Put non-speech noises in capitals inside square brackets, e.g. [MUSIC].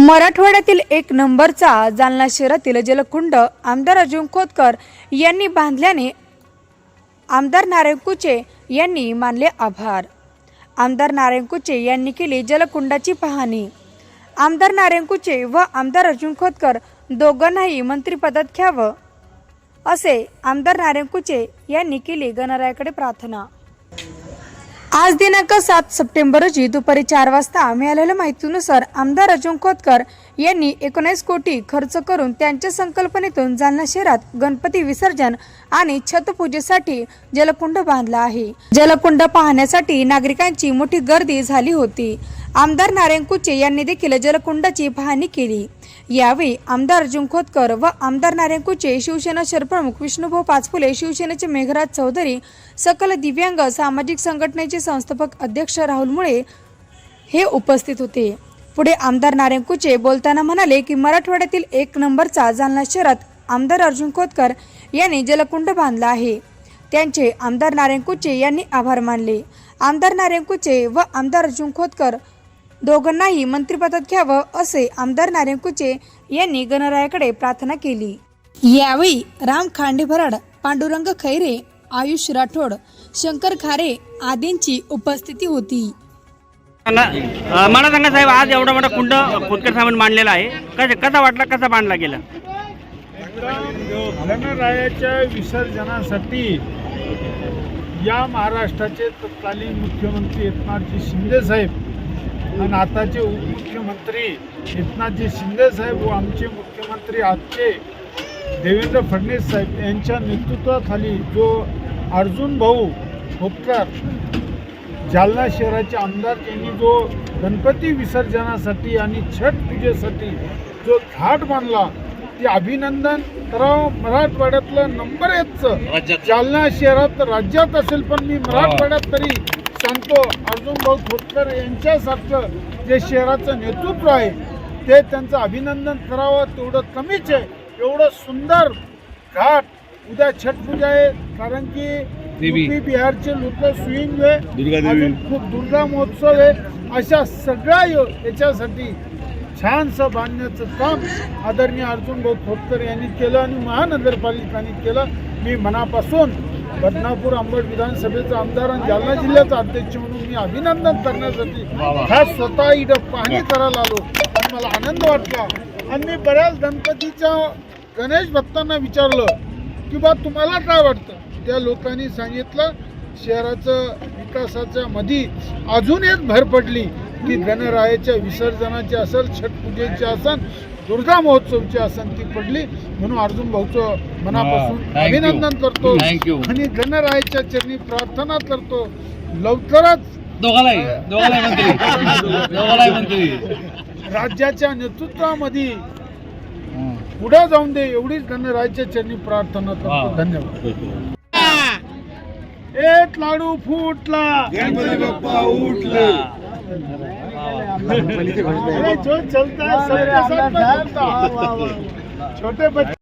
मराठवाड्यातील एक नंबरचा जालना शहरातील जलकुंड आमदार अर्जुन खोतकर यांनी बांधल्याने आमदार नारायण कुचे यांनी मानले आभार. आमदार नारायण कुचे यांनी केली जलकुंडाची पाहणी. आमदार नारायण कुचे व आमदार अर्जुन खोतकर दोघांनाही मंत्रिपदात घ्यावं असे आमदार नारायण कुचे यांनी केली गणरायाकडे प्रार्थना. आज दिनांक सात सप्टेंबर रोजी दुपारी चार वाजता मिळालेल्या माहितीनुसार आमदार अर्जुन खोतकर यांनी एकोणीस कोटी खर्च करून त्यांच्या संकल्पनेतून जालना शहरात गणपती विसर्जन आणि छतपूजेसाठी जलकुंड बांधला आहे. जलकुंड पाहण्यासाठी नागरिकांची मोठी गर्दी झाली होती. आमदार नारायण कुचे यांनी देखील जलकुंडाची पाहणी केली. यावेळी आमदार अर्जुन खोतकर व आमदार नारायण कुचे शिवसेना शहरप्रमुख विष्णुभाऊ पाचपुले शिवसेनेचे मेघराज चौधरी सकल दिव्यांग सामाजिक संघटनेचे संस्थापक अध्यक्ष राहुल मुळे हे उपस्थित होते. पुढे आमदार नारायण कुचे बोलताना म्हणाले की मराठवाड्यातील एक नंबरचा जालना शहरात आमदार अर्जुन खोतकर यांनी जलकुंड बांधला आहे. त्यांचे आमदार नारायण कुचे यांनी आभार मानले. आमदार नारायण कुचे व आमदार अर्जुन खोतकर दोघांनाही मंत्रिपदात घ्यावं असे आमदार नारायण कुचे यांनी गणरायाकडे प्रार्थना केली. यावेळी राम खांडेभराड पांडुरंग खैरे आयुष राठोड शंकर खारे आदींची उपस्थिती होती. मला सांगा साहेब आज एवढा मोठा कुंड खोतकर साहेबांनी मांडलेला आहे. कसा कसा वाटला कसा बांधला गेला? गणरायाच्या विसर्जनासाठी या महाराष्ट्राचे तत्कालीन मुख्यमंत्री एकनाथजी शिंदे साहेब आणि आताचे उपमुख्यमंत्री एकनाथजी शिंदे साहेब व आमचे मुख्यमंत्री आजचे देवेंद्र फडणवीस साहेब यांच्या नेतृत्वाखाली जो अर्जुन भाऊ खोपकर जालना शहराचे आमदार यांनी जो गणपती विसर्जनासाठी आणि छठ पूजेसाठी जो घाट बांधला ते अभिनंदन करावं. मराठवाड्यातलं नंबर एकचं जालना शहरात राज्यात असेल पण मी मराठवाड्यात तरी सांगतो अर्जुन भाऊ खोतकर यांच्यासारखं जे शहराचं नेतृत्व आहे ते त्यांचं अभिनंदन करावं तेवढं कमीच आहे. एवढं सुंदर घाट उद्या छठ पूजा आहे कारण की युपी बिहारचे लोक स्विंग आहे. खूप दुर्गा महोत्सव आहे. अशा सगळ्या याच्यासाठी छानसं बांधण्याचं काम आदरणीय अर्जुन भाऊ खोतकर यांनी केलं आणि महानगरपालिकांनी केलं. मी मनापासून बदनापूर अंबड विधानसभेचा आमदार आणि जालना जिल्ह्याचा अध्यक्ष म्हणून मी अभिनंदन करण्यासाठी खास स्वतः इथं पाहणी करायला आलो. आणि मला आनंद वाटला. आणि मी बऱ्याच गणपतीच्या गणेश भक्तांना विचारलं की बा तुम्हाला काय वाटतं? त्या लोकांनी सांगितलं शहराचं विकासाच्या मध्ये अजून एक भर पडली की गणरायाच्या विसर्जनाची असेल छठ पूजेची असेल दुर्गा महोत्सवची असेल ती पडली म्हणून अर्जुन भाऊचं मनापासून अभिनंदन करतो. आणि गणरायाच्या चरणी प्रार्थना करतो. लवकरच राज्याच्या नेतृत्वामध्ये पुढे जाऊन दे एवढीच गणरायाच्या चरणी प्रार्थना करतो. धन्यवाद. एक लाडू फुटला. गणपती बाप्पा उठला. [LAUGHS] है चलता छोटे बच्चे